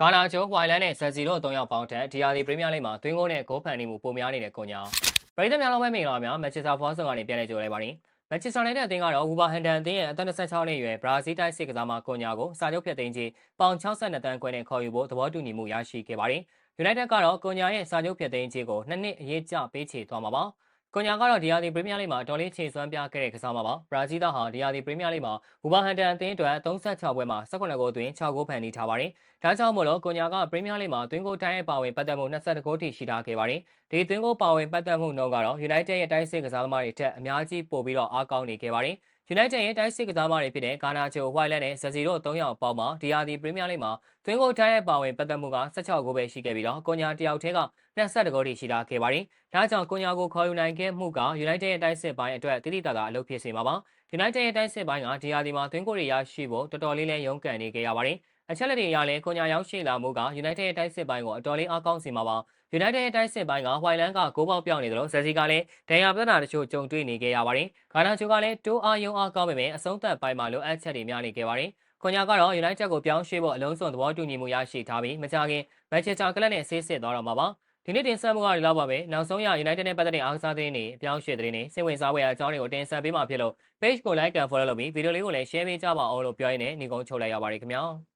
ဂါနာကျိုးဟွိုင်လန်နဲ့ဆယ်စီတို့၃ယောက်ပေါင်းထက်ဒီယာဒီပရီးမီးယားလိဂ်မှာသွင်းဂိုးနဲ့ဂိုးဖန်နေမှုပုံများနေတဲ့ကွန်ညာပရိသတ်များလုံးပဲမင်္ဂလာပါများမန်ချက်စတာဖော့ဆော့ကနေပြန်လည်ကြိုလိုက်ပါရင်မန်ချက်စတာနဲ့အသင်းကတော့ဝူဘာဟန်တန်အသင်းရဲ့အသက်26နှစ်အရွယ်ဘရာဇီးတိုင်းစစ်ကစားမကွန်ညာကိုစာချုပ်ဖြတ်သိမ်းခြင်းပေါင်62တန်းခွဲနဲ့ခေါ်ယူဖို့သဘောတူညီမှုရရှိခဲ့ပါတယ်ယူနိုက်တက်ကတော့ကွန်ညာရဲ့စာချုပ်ဖြတ်သိမ်းခြင်းကိုနှစ်နှစ်အရေးကြပေးချေသွားမှာပါ ကွန်ညာကတော့ဒီယာဒီပရီးမီးယားလိဂ်မှာတော်လေးခြေစွမ်းပြခဲ့တဲ့ကစားမပါဘရာဇီးသားဟာဒီယာဒီပရီးမီးယားလိဂ်မှာဝူဘာဟန်တန်အသင်းအတွက်36ပွဲမှာ18ဂိုးသွင်း6ဂိုးဖန်တီးထားပါတယ်ဒါကြောင့်မို့လို့ကွန်ညာကပရီးမီးယားလိဂ်မှာသွင်းဂိုးတိုင်းရဲ့ပါဝင်ပတ်သက်မှု22ဂိုးထိရှိထားခဲ့ပါတယ်ဒီသွင်းဂိုးပါဝင်ပတ်သက်မှုနှုန်းကတော့ United ရဲ့တိုင်းစစ်ကစားသမားတွေထက်အများကြီးပိုပြီးတော့အားကောင်းနေခဲ့ပါတယ် United ရဲ့တိုင်းစစ်ကစားသမားတွေဖြစ်တဲ့ဂါနာချိုဝိုင်လက်နဲ့ဇက်စီတို့၃ယောက်ပေါင်းမှာဒီယာဒီပရီးမီးယားလိဂ်မှာသွင်းဂိုးတိုင်းရဲ့ပါဝင်ပတ်သက်မှုက16ဂိုးပဲရှိခဲ့ပြီးတော့ကွန်ညာတယောက်တည်းက22ဂိုးထိရှိထားခဲ့ပါတယ်ဒါကြောင့်ကွန်ညာကိုခေါ်ယူနိုင်ခဲ့မှုက United ရဲ့တိုင်းစစ်ပိုင်းအတွက်တိတိတသာအလုပ်ဖြစ်စေမှာပါ United ရဲ့တိုင်းစစ်ပိုင်းကဒီယာဒီမှာသွင်းဂိုးတွေရရှိဖို့တော်တော်လေးလဲရုန်းကန်နေခဲ့ရပါတယ် အချက်လက်တွေအရလဲကွန်ညာရောက်ရှိလာမှုက United ရဲ့တိုက်စစ်ပိုင်းကိုအတော်လေးအားကောင်းစေမှာပါ United ရဲ့တိုက်စစ်ပိုင်းကဟွိုင်လန်ကဂိုးပေါက်ပြောင်းနေတယ်လို့ဇက်စီကလည်းဒဏ်ရာပြဿနာတချို့ကြုံတွေ့နေခဲ့ရပါတယ်။ဂါနာချိုကလည်းတိုးအားယုံအားကောင်းပေမဲ့အဆုံးသက်ပိုင်းမှာလိုအပ်ချက်တွေများနေခဲ့ပါတယ်။ကွန်ညာကတော့ United ကိုပြောင်းရွှေ့ဖို့အလုံးစုံသဘောတူညီမှုရရှိထားပြီးမကြခင် Manchester ကလပ်နဲ့ဆေးစစ်သွားတော့မှာပါ။ဒီနေ့တင်ဆက်မှုကဒီလောက်ပါပဲနောက်ဆုံးရ United နဲ့ပတ်သက်တဲ့အားကစားသတင်းတွေအပြောင်းရွှေ့သတင်းတွေစိတ်ဝင်စားဖွယ်အကြောင်းတွေကိုတင်ဆက်ပေးမှာဖြစ်လို့ page ကို like and follow လုပ်ပြီးဗီဒီယိုလေးကိုလည်း share ပေးကြပါအောင်လို့ပြောရင်းနဲ့ညီကုန်းချုပ်လိုက်ရပါတယ်ခင်ဗျာ။